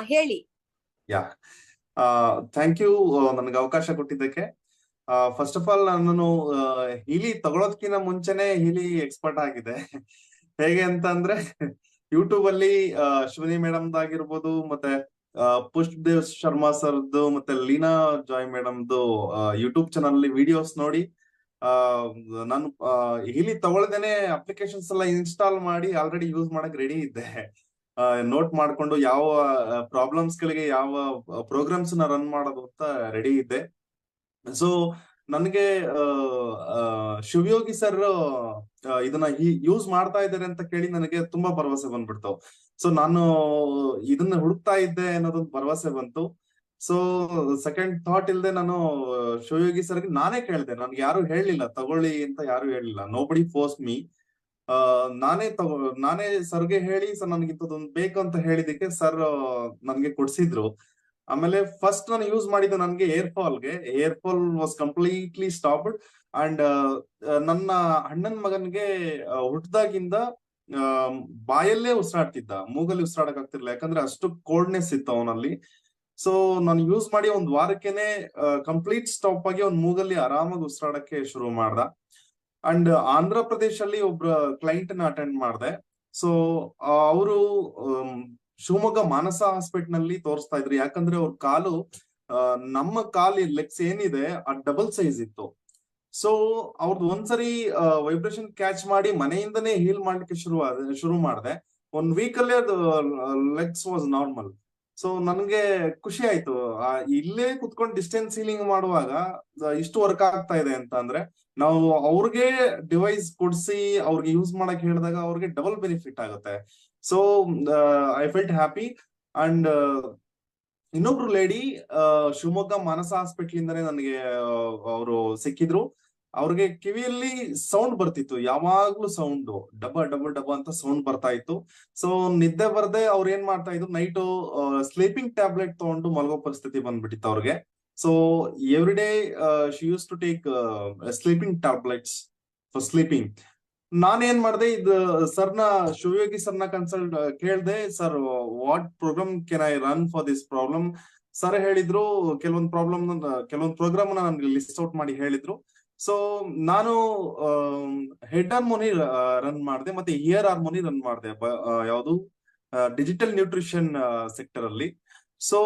ಹೇಳಿ. Yeah thank you ನನಗೆ ಅವಕಾಶ ಕೊಟ್ಟಿದ್ದಕ್ಕೆ. ಫಸ್ಟ್ ಆಫ್ ಆಲ್ ನಾನು ಹೀಲಿ ತಗೊಳೋದ್ಕಿಂತ ಮುಂಚೆನೆ ಹೀಲಿ ಎಕ್ಸ್ಪರ್ಟ್ ಆಗಿದೆ. ಹೇಗೆ ಅಂತ ಅಂದ್ರೆ ಯೂಟ್ಯೂಬ್ ಅಲ್ಲಿ ಅಶ್ವಿನಿ ಮೇಡಮ್ ಆಗಿರ್ಬೋದು ಮತ್ತೆ ಪುಷ್ಪ್ ದೇವ್ ಶರ್ಮಾ ಸರ್ದು, ಮತ್ತೆ ಲೀನಾ ಜಾಯ್ ಮೇಡಮ್ದು ಯೂಟ್ಯೂಬ್ ಚಾನಲ್ ಅಲ್ಲಿ ವಿಡಿಯೋಸ್ ನೋಡಿ, ಆ, ನಾನು ಹೀಲಿ ತಗೊಳ್ದೇನೆ ಅಪ್ಲಿಕೇಶನ್ಸ್ ಎಲ್ಲ ಇನ್ಸ್ಟಾಲ್ ಮಾಡಿ ಆಲ್ರೆಡಿ ಯೂಸ್ ಮಾಡಕ್ ರೆಡಿ ಇದ್ದೆ. ನೋಟ್ ಮಾಡ್ಕೊಂಡು ಯಾವ ಪ್ರಾಬ್ಲಮ್ಸ್ ಗಳಿಗೆ ಯಾವ ಪ್ರೋಗ್ರಾಮ್ಸ್ನ ರನ್ ಮಾಡೋದು ಅಂತ ರೆಡಿ ಇದ್ದೆ. ಸೊ ನನಗೆ ಶಿವಯೋಗಿ ಸರ್ ಇದನ್ನ ಯೂಸ್ ಮಾಡ್ತಾ ಇದ್ದಾರೆ ಅಂತ ಕೇಳಿ ನನಗೆ ತುಂಬಾ ಭರವಸೆ ಬಂದ್ಬಿಡ್ತು ಸೊ ನಾನು ಇದನ್ನ ಹುಡುಕ್ತಾ ಇದ್ದೆ ಅನ್ನೋದೊಂದು ಭರವಸೆ ಬಂತು. ಸೊ ಸೆಕೆಂಡ್ ಥಾಟ್ ಇಲ್ದೆ ನಾನು ಶಿವಯೋಗಿ ಸರ್ಗೆ ನಾನೇ ಕೇಳಿದೆ. ನನ್ಗೆ ಯಾರು ಹೇಳಲಿಲ್ಲ ತಗೊಳ್ಳಿ ಅಂತ ಯಾರು ಹೇಳಿಲ್ಲ. ನೋ ಬಡಿ ಫೋರ್ಸ್ ಮೀ ನಾನೇ ತಗೋ, ನಾನೇ ಸರ್ಗೆ ಹೇಳಿ, ಸರ್ ನನ್ಗೆ ಇಂಥದ್ದೊಂದು ಬೇಕು ಅಂತ ಹೇಳಿದಕ್ಕೆ ಸರ್ ನನ್ಗೆ ಕೊಡ್ಸಿದ್ರು. ಆಮೇಲೆ ಫಸ್ಟ್ ನಾನು ಯೂಸ್ ಮಾಡಿದ್ದು ನನ್ಗೆ hair ಫಾಲ್ಗೆ hair fall was completely stopped and ನನ್ನ ಅಣ್ಣನ ಮಗನ್ಗೆ ಹುಟ್ಟದಾಗಿಂದ ಬಾಯಲ್ಲೇ ಉಸಿರಾಡ್ತಿದ್ದ. ಮೂಗಲ್ಲಿ ಉಸಿರಾಡಕ್ ಆಗ್ತಿರ್ಲಿಲ್ಲ. ಯಾಕಂದ್ರೆ ಅಷ್ಟು ಕೋಲ್ಡ್ನೆಸ್ ಇತ್ತು ಅವನಲ್ಲಿ. ಸೊ ನಾನು ಯೂಸ್ ಮಾಡಿ ಒಂದ್ ವಾರಕ್ಕೆನೆ ಕಂಪ್ಲೀಟ್ ಸ್ಟಾಪ್ ಆಗಿ ಅವ್ನ ಮೂಗಲ್ಲಿ ಆರಾಮಾಗಿ ಉಸಿರಾಡಕ್ಕೆ ಶುರು ಮಾಡ್ದ. ಅಂಡ್ ಆಂಧ್ರ ಪ್ರದೇಶಲ್ಲಿ ಒಬ್ರ ಕ್ಲೈಂಟ್ನ ಅಟೆಂಡ್ ಮಾಡಿದೆ. ಸೊ ಅವರು ಶಿವಮೊಗ್ಗ ಮಾನಸ ಹಾಸ್ಪಿಟಲ್ನಲ್ಲಿ ತೋರಿಸ್ತಾ ಇದ್ರು. ಯಾಕಂದ್ರೆ ಅವ್ರ ಕಾಲು ನಮ್ಮ ಕಾಲು ಲೆಗ್ಸ್ ಏನಿದೆ, ಆ ಡಬಲ್ ಸೈಜ್ ಇತ್ತು. ಸೊ ಅವ್ರದ್ದು ಒಂದ್ಸರಿ ವೈಬ್ರೇಷನ್ ಕ್ಯಾಚ್ ಮಾಡಿ ಮನೆಯಿಂದನೇ ಹೀಲ್ ಮಾಡ್ಲಿಕ್ಕೆ ಶುರು ಶುರು ಮಾಡಿದೆ. ಒಂದ್ ವೀಕ್ ಅಲ್ಲೇ ಅದು ಲೆಗ್ಸ್ ವಾಸ್ ನಾರ್ಮಲ್ ಸೊ ನನ್ಗೆ ಖುಷಿ ಆಯ್ತು. ಇಲ್ಲೇ ಕುತ್ಕೊಂಡು ಡಿಸ್ಟೆನ್ಸ್ ಹೀಲಿಂಗ್ ಮಾಡುವಾಗ ಇಷ್ಟು ವರ್ಕ್ ಆಗ್ತಾ ಇದೆ ಅಂತ ಅಂದ್ರೆ, ನಾವು ಅವ್ರಿಗೆ ಡಿವೈಸ್ ಕೊಡ್ಸಿ, ಅವ್ರಿಗೆ ಯೂಸ್ ಮಾಡಕ್ ಹೇಳಿದಾಗ ಅವ್ರಿಗೆ ಡಬಲ್ ಬೆನಿಫಿಟ್ ಆಗುತ್ತೆ. So I felt happy and ಇನ್ನೊಬ್ರು ಲೇಡಿ ಶಿವಮೊಗ್ಗ ಮಾನಸ ಹಾಸ್ಪಿಟಲ್ ಇಂದಾನೆ ನನಗೆ ಅವರು ಸಿಕ್ಕಿದ್ರು. ಅವ್ರಿಗೆ ಕಿವಿಯಲ್ಲಿ ಸೌಂಡ್ ಬರ್ತಿತ್ತು. ಯಾವಾಗ್ಲೂ ಸೌಂಡ್ ಡಬ ಡಬ ಡಬ ಅಂತ ಸೌಂಡ್ ಬರ್ತಾ ಇತ್ತು. ಸೊ ನಿದ್ದೆ ಬರ್ದೆ ಅವ್ರು ಏನ್ ಮಾಡ್ತಾ ಇದ್ರು ನೈಟ್ ಸ್ಲೀಪಿಂಗ್ ಟ್ಯಾಬ್ಲೆಟ್ ತಗೊಂಡು ಮಲಗೋ ಪರಿಸ್ಥಿತಿ ಬಂದ್ಬಿಟ್ಟಿತ್ತು ಅವ್ರಿಗೆ. So every day she used to take sleeping tablets for sleeping ನಾನೇನ್ ಮಾಡಿದೆ, ಇದು, ಸರ್ನ, ಶಿವಯೋಗಿ ಸರ್ನ ಕನ್ಸಲ್ಟ್ ಕೇಳಿದೆ sir what program can I run for this problem sir ಹೇಳಿದ್ರು, ಕೆಲವೊಂದು ಪ್ರಾಬ್ಲಮ್ ಕೆಲವೊಂದು ಪ್ರೋಗ್ರಾಮ್ ನನ್ಗೆ ಲಿಸ್ಟ್ ಔಟ್ ಮಾಡಿ ಹೇಳಿದ್ರು. ಸೊ ನಾನು ಹೆಡ್ ಹಾರ್ಮೋನಿ ರನ್ ಮಾಡಿದೆ, ಮತ್ತೆ ಇಯರ್ ಹಾರ್ಮೋನಿ ರನ್ ಮಾಡಿದೆ ಯಾವುದು? ಡಿಜಿಟಲ್ ನ್ಯೂಟ್ರಿಷನ್ ಸೆಕ್ಟರ್ ಅಲ್ಲಿ. ಸೊ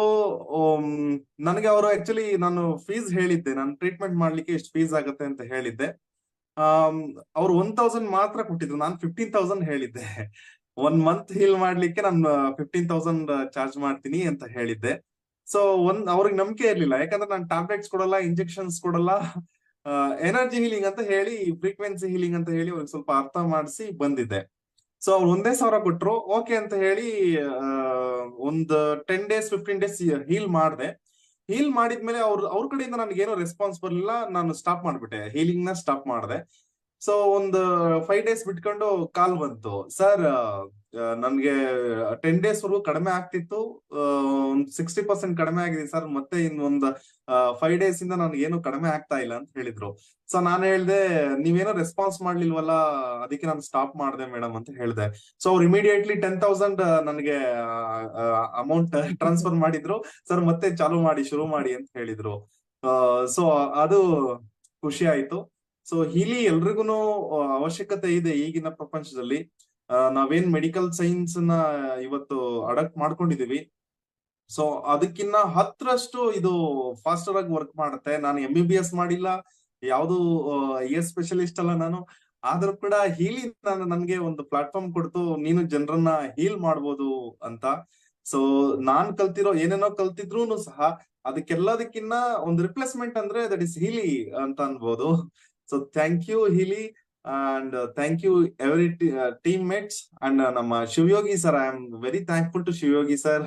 ನನಗೆ ಅವರು ಆಕ್ಚುಲಿ ನಾನು ಫೀಸ್ ಹೇಳಿದ್ದೆ. ನಾನು ಟ್ರೀಟ್ಮೆಂಟ್ ಮಾಡ್ಲಿಕ್ಕೆ ಎಷ್ಟು ಫೀಸ್ ಆಗುತ್ತೆ ಅಂತ ಹೇಳಿದ್ದೆ. ಅವ್ರು ಒನ್ ತೌಸಂಡ್ ಮಾತ್ರ ಕೊಟ್ಟಿದ್ರು. ನಾನು ಫಿಫ್ಟೀನ್ ತೌಸಂಡ್ ಹೇಳಿದ್ದೆ. ಒನ್ ಮಂತ್ ಹೀಲ್ ಮಾಡ್ಲಿಕ್ಕೆ ನಾನು ಫಿಫ್ಟೀನ್ ತೌಸಂಡ್ ಚಾರ್ಜ್ ಮಾಡ್ತೀನಿ ಅಂತ ಹೇಳಿದ್ದೆ. ಸೊ ಒಂದ್, ಅವ್ರಿಗೆ ನಂಬಿಕೆ ಇರ್ಲಿಲ್ಲ. ಯಾಕಂದ್ರೆ ನಾನು ಟ್ಯಾಬ್ಲೆಟ್ಸ್ ಕೊಡಲ್ಲ ಇಂಜೆಕ್ಷನ್ಸ್ ಕೊಡಲ್ಲ. ಎನರ್ಜಿ ಹೀಲಿಂಗ್ ಅಂತ ಹೇಳಿ ಫ್ರೀಕ್ವೆನ್ಸಿ ಹೀಲಿಂಗ್ ಅಂತ ಹೇಳಿ ಅವ್ರಿಗೆ ಸ್ವಲ್ಪ ಅರ್ಥ ಮಾಡಿಸಿ ಬಂದಿದ್ದೆ. ಸೊ ಅವ್ರು ಒಂದೇ ಸಾವಿರ ಕೊಟ್ರು. ಓಕೆ ಅಂತ ಹೇಳಿ ಒಂದು ten days fifteen days heal ಮಾಡಿದೆ. ಹೀಲ್ ಮಾಡಿದ್ಮೇಲೆ ಅವ್ರ ಅವ್ರ ಕಡೆಯಿಂದ ನನಗೆ ಏನೋ ರೆಸ್ಪಾನ್ಸ್ ಬರಲಿಲ್ಲ. ನಾನು ಸ್ಟಾಪ್ ಮಾಡ್ಬಿಟ್ಟೆ. ಹೀಲಿಂಗ್ನ ಸ್ಟಾಪ್ ಮಾಡಿದೆ. ಸೊ ಒಂದು ಫೈವ್ ಡೇಸ್ ಬಿಟ್ಕೊಂಡು ಕಾಲ್ ಬಂತು. ಸರ್ ನನ್ಗೆ ಟೆನ್ ಡೇಸ್ ವರೆಗೂ ಕಡಿಮೆ ಆಗ್ತಿತ್ತು. ಸಿಕ್ಸ್ಟಿ ಪರ್ಸೆಂಟ್ ಕಡಿಮೆ ಆಗಿದೆ ಸರ್ ಮತ್ತೆ ಇನ್ನೊಂದು ಫೈವ್ ಡೇಸ್ ಇಂದ ನನ್ಗೆ ಏನು ಕಡಿಮೆ ಆಗ್ತಾ ಇಲ್ಲ ಅಂತ ಹೇಳಿದ್ರು. ಸೊ ನಾನು ಹೇಳ್ದೆ, ನೀವೇನೋ ರೆಸ್ಪಾನ್ಸ್ ಮಾಡ್ಲಿಲ್ವಲ್ಲ, ಅದಕ್ಕೆ ನಾನು ಸ್ಟಾಪ್ ಮಾಡಿದೆ ಮೇಡಮ್ ಅಂತ ಹೇಳಿದೆ. ಸೊ ಅವ್ರು ಇಮಿಡಿಯೇಟ್ಲಿ ಟೆನ್ ತೌಸಂಡ್ ನನಗೆ ಅಮೌಂಟ್ ಟ್ರಾನ್ಸ್ಫರ್ ಮಾಡಿದ್ರು. ಸರ್ ಮತ್ತೆ ಚಾಲು ಮಾಡಿ, ಶುರು ಮಾಡಿ ಅಂತ ಹೇಳಿದ್ರು. ಸೊ ಅದು ಖುಷಿ ಆಯ್ತು. ಸೊ ಹೀಲಿ ಎಲ್ರಿಗೂ ಅವಶ್ಯಕತೆ ಇದೆ ಈಗಿನ ಪ್ರಪಂಚದಲ್ಲಿ. ನಾವೇನ್ ಮೆಡಿಕಲ್ ಸೈನ್ಸ್ನ ಇವತ್ತು ಅಡಾಪ್ಟ್ ಮಾಡ್ಕೊಂಡಿದೀವಿ. ಸೊ ಅದಕ್ಕಿನ್ನ ಹತ್ತರಷ್ಟು ಇದು ಫಾಸ್ಟರ್ ಆಗಿ ವರ್ಕ್ ಮಾಡುತ್ತೆ. ನಾನು ಎಂ ಬಿ ಬಿ ಎಸ್ ಮಾಡಿಲ್ಲ, ಯಾವುದು ಇಯರ್ ಸ್ಪೆಷಲಿಸ್ಟ್ ಅಲ್ಲ ನಾನು. ಆದ್ರೂ ಕೂಡ ಹೀಲಿ ನಾನು, ನನ್ಗೆ ಒಂದು ಪ್ಲಾಟ್ಫಾರ್ಮ್ ಕೊಡ್ತು, ನೀನು ಜನರನ್ನ ಹೀಲ್ ಮಾಡ್ಬೋದು ಅಂತ. ಸೊ ನಾನ್ ಕಲ್ತಿರೋ, ಏನೇನೋ ಕಲ್ತಿದ್ರು ಸಹ, ಅದಕ್ಕೆಲ್ಲದಕ್ಕಿನ್ನ ಒಂದು ರಿಪ್ಲೇಸ್ಮೆಂಟ್ ಅಂದ್ರೆ ದಟ್ ಇಸ್ ಹೀಲಿ ಅಂತ ಅನ್ಬೋದು. So thank you Healy and thank you every teammates and ನಮ್ಮ Shivayogi sir I am very thankful to Shivayogi sir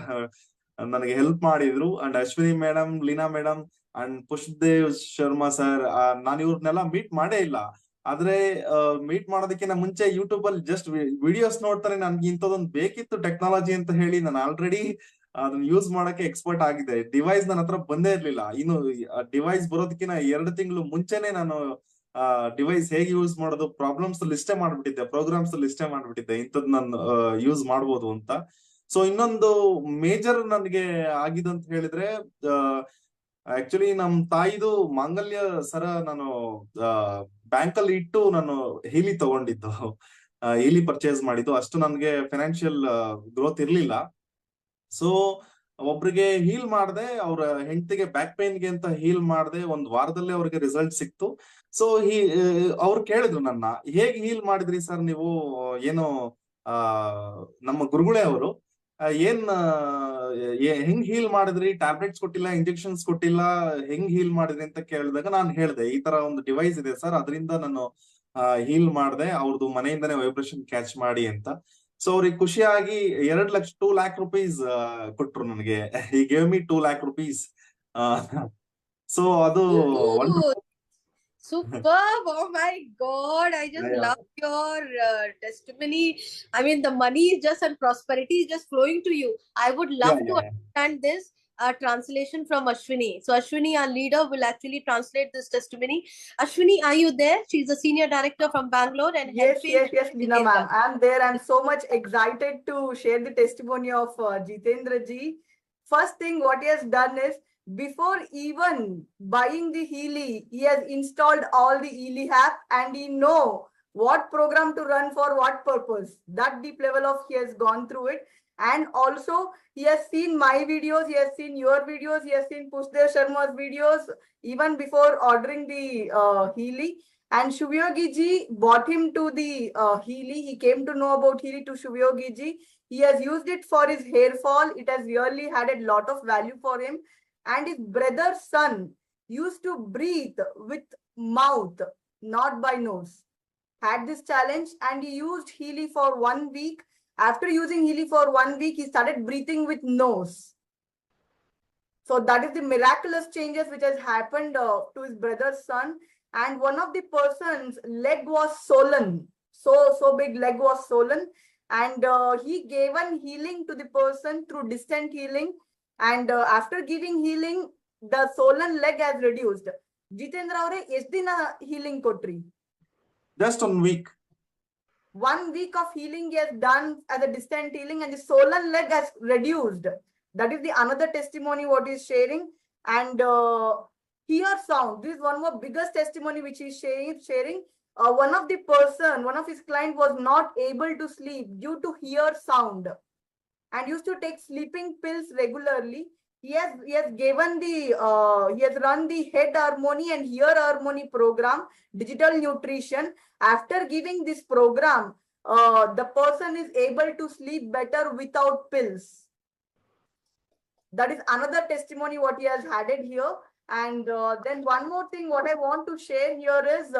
ನನಗೆ ಹೆಲ್ಪ್ ಮಾಡಿದ್ರು. And Ashwini madam Leena madam and Pushpadev Sharma sir ನಾನು ಇವ್ರನ್ನೆಲ್ಲ meet ಮಾಡೇ ಇಲ್ಲ. ಆದ್ರೆ ಮೀಟ್ ಮಾಡೋದಕ್ಕಿಂತ ಮುಂಚೆ ಯೂಟ್ಯೂಬ್ ಅಲ್ಲಿ ಜಸ್ಟ್ ವಿಡಿಯೋಸ್ ನೋಡ್ತಾನೆ ನನ್ಗೆ ಇಂಥದೊಂದು ಬೇಕಿತ್ತು ಟೆಕ್ನಾಲಜಿ ಅಂತ ಹೇಳಿ ನಾನು ಆಲ್ರೆಡಿ ಅದನ್ನ ಯೂಸ್ ಮಾಡಕ್ಕೆ ಎಕ್ಸ್ಪರ್ಟ್ ಆಗಿದೆ ಡಿವೈಸ್ ನನ್ನ ಹತ್ರ ಬಂದೇ ಇರ್ಲಿಲ್ಲ. ಇನ್ನು ಡಿವೈಸ್ ಬರೋದಕ್ಕಿಂತ ಎರಡು ತಿಂಗಳು ಮುಂಚೆನೆ ನಾನು ಡಿವೈಸ್ ಹೇಗೆ ಯೂಸ್ ಮಾಡೋದು ಪ್ರಾಬ್ಲಮ್ಸ್ ಲಿಸ್ಟೇ ಮಾಡ್ಬಿಟ್ಟಿದ್ದೆ ಪ್ರೋಗ್ರಾಮ್ಸ್ ಲಿಸ್ಟೇ ಮಾಡ್ಬಿಟ್ಟಿದ್ದೆ, ಇಂಥದ್ ನಾನು ಯೂಸ್ ಮಾಡ್ಬೋದು ಅಂತ. ಸೊ ಇನ್ನೊಂದು ಮೇಜರ್ ನನಗೆ ಆಗಿದೆ ಅಂತ ಹೇಳಿದ್ರೆ ಆಕ್ಚುಲಿ ನಮ್ ತಾಯಿದು ಮಾಂಗಲ್ಯ ಸರ ನಾನು ಬ್ಯಾಂಕ್ ಅಲ್ಲಿ ಇಟ್ಟು ನಾನು ಹೀಲಿ ತಗೊಂಡಿದ್ದು. ಹೀಲಿ ಪರ್ಚೇಸ್ ಮಾಡಿದ್ದು. ಅಷ್ಟು ನನ್ಗೆ ಫೈನಾನ್ಷಿಯಲ್ ಗ್ರೋತ್ ಇರ್ಲಿಲ್ಲ. ಸೊ ಒಬ್ರಿಗೆ ಹೀಲ್ ಮಾಡದೆ, ಅವ್ರ ಹೆಂಡತಿಗೆ ಬ್ಯಾಕ್ ಪೇನ್ಗೆ ಅಂತ ಹೀಲ್ ಮಾಡದೆ, ಒಂದ್ ವಾರದಲ್ಲೇ ಅವ್ರಿಗೆ ರಿಸಲ್ಟ್ ಸಿಕ್ತು. ಸೊ ಹೀ, ಅವ್ರು ಕೇಳಿದ್ರು ನನ್ನ, ಹೇಗ್ ಹೀಲ್ ಮಾಡಿದ್ರಿ ಸರ್ ನೀವು? ಏನು, ಆ, ನಮ್ಮ ಗುರುಗಳೇ ಅವರು ಏನ್ ಹೆಂಗ್ ಹೀಲ್ ಮಾಡಿದ್ರಿ? ಟ್ಯಾಬ್ಲೆಟ್ಸ್ ಕೊಟ್ಟಿಲ್ಲ ಇಂಜೆಕ್ಷನ್ಸ್ ಕೊಟ್ಟಿಲ್ಲ, ಹೆಂಗ್ ಹೀಲ್ ಮಾಡಿದ್ರಿ? ಅಂತ ಕೇಳಿದಾಗ ನಾನು ಹೇಳ್ದೆ, ಈ ತರ ಒಂದು ಡಿವೈಸ್ ಇದೆ ಸರ್, ಅದರಿಂದ ನಾನು ಹೀಲ್ ಮಾಡ್ದೆ ಅವ್ರದ್ದು ಮನೆಯಿಂದನೇ ವೈಬ್ರೇಷನ್ ಕ್ಯಾಚ್ ಮಾಡಿ ಅಂತ. ಸೊ ಅವ್ರಿಗೆ ಖುಷಿಯಾಗಿ ಎರಡ್ ಲಕ್ಷ ಟೂ ಲ್ಯಾಕ್ ರುಪೀಸ್ ಕೊಟ್ರು ನನಗೆ ಈ gave me two lakh rupees so ಅದು superb. Oh my God. I just Yeah. love your uh, testimony. I mean, the money is just and prosperity is just flowing to you. I would love Yeah, to yeah, understand this uh, translation from Ashwini. So, Ashwini, our leader, will actually translate this testimony. Ashwini, are you there? She's a senior director from Bangalore and Yes, yes, yes, Meena ma'am. I'm there. I'm so much excited to share the testimony of uh, Jitendra ji. First thing, what he has done is before even buying the Healy, he has installed all the Healy app and he know what program to run for what purpose. That deep level of he has gone through it. And also, he has seen my videos, he has seen your videos, he has seen Pushdev Sharma's videos even before ordering the uh, Healy. And Shubhyogi ji brought him to the uh, Healy. He came to know about Healy to Shubhyogi ji. He has used it for his hair fall. It has really had a lot of value for him. And his brother's son used to breathe with mouth, not by nose. Had this challenge and he used Healy for one week. After using Healy for one week, he started breathing with nose. So that is the miraculous changes which has happened uh, to his brother's son. And one of the person's leg was swollen. So, so big leg was swollen. And uh, he gave an healing to the person through distant healing. And uh, after giving healing, the swollen leg has reduced. Jitendra ಅವರೇ ಎಷ್ಟ್ ದಿನ healing ಕೊಟ್ರಿ just one week one week of healing he has done as a distant healing and the swollen leg has reduced. That is the another testimony what he's sharing. And uh, hear sound. This is one more biggest testimony which he's sharing sharing. Uh, one of the person one of his client was not able to sleep due to hear sound and used to take sleeping pills regularly he has he has given the uh, he has run the head harmony and ear harmony program digital nutrition after giving this program, uh, the person is able to sleep better without pills. That is another testimony what he has added here. And uh, then one more thing what I want to share here is,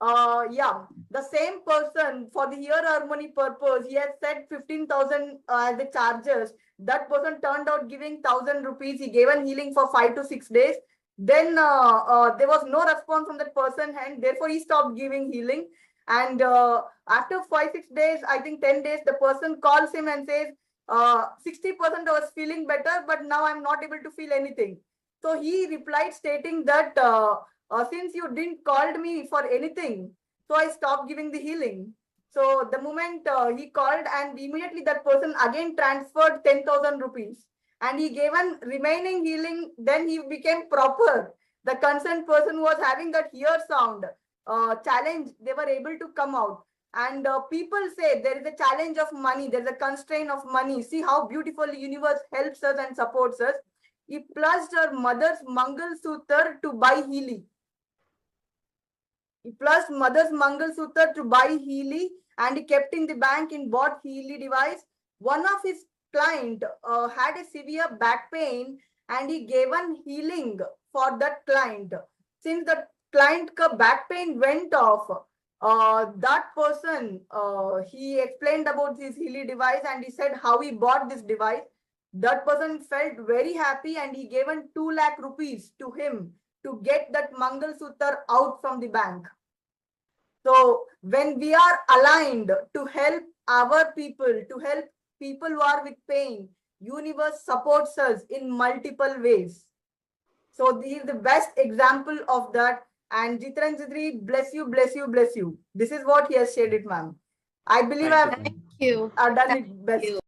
uh, uh, yeah, the same person for the ear harmony purpose, he has said 15,000 uh, as the charges. That person turned out giving 1,000 rupees. He gave an healing for five to six days then uh, uh, there was no response from that person and therefore he stopped giving healing and uh, after five six days i think 10 days the person calls him and says uh, 60% i was feeling better but now i'm not able to feel anything so he replied stating that uh, uh, since you didn't called me for anything so i stopped giving the healing. So the moment uh, he called and immediately that person again transferred 10000 rupees. And he gave an remaining healing then he became proper. The concerned person was having that ear sound uh, challenge they were able to come out. And uh, people say there is a challenge of money there's a constraint of money. See how beautiful the universe helps us and supports us. He pledged her mother's mangal sutra to buy healy pledged mother's mangal sutra to buy healy and he kept in the bank and bought healy device one of his client uh, had a severe back pain and he gave an healing for that client. Since the client back pain went off, uh, that person, uh, he explained about this Healy device and he said how he bought this device. That person felt very happy and he gave an 2 lakh rupees to him to get that Mangal Sutra out from the bank. So when we are aligned to help our people, to help people who are with pain, universe supports us in multiple ways. So he is the best example of that. And Jitran Jitri, bless you, bless you, bless you. This is what he has shared it, ma'am. I believe I've, you. You. Done Thank it best. you.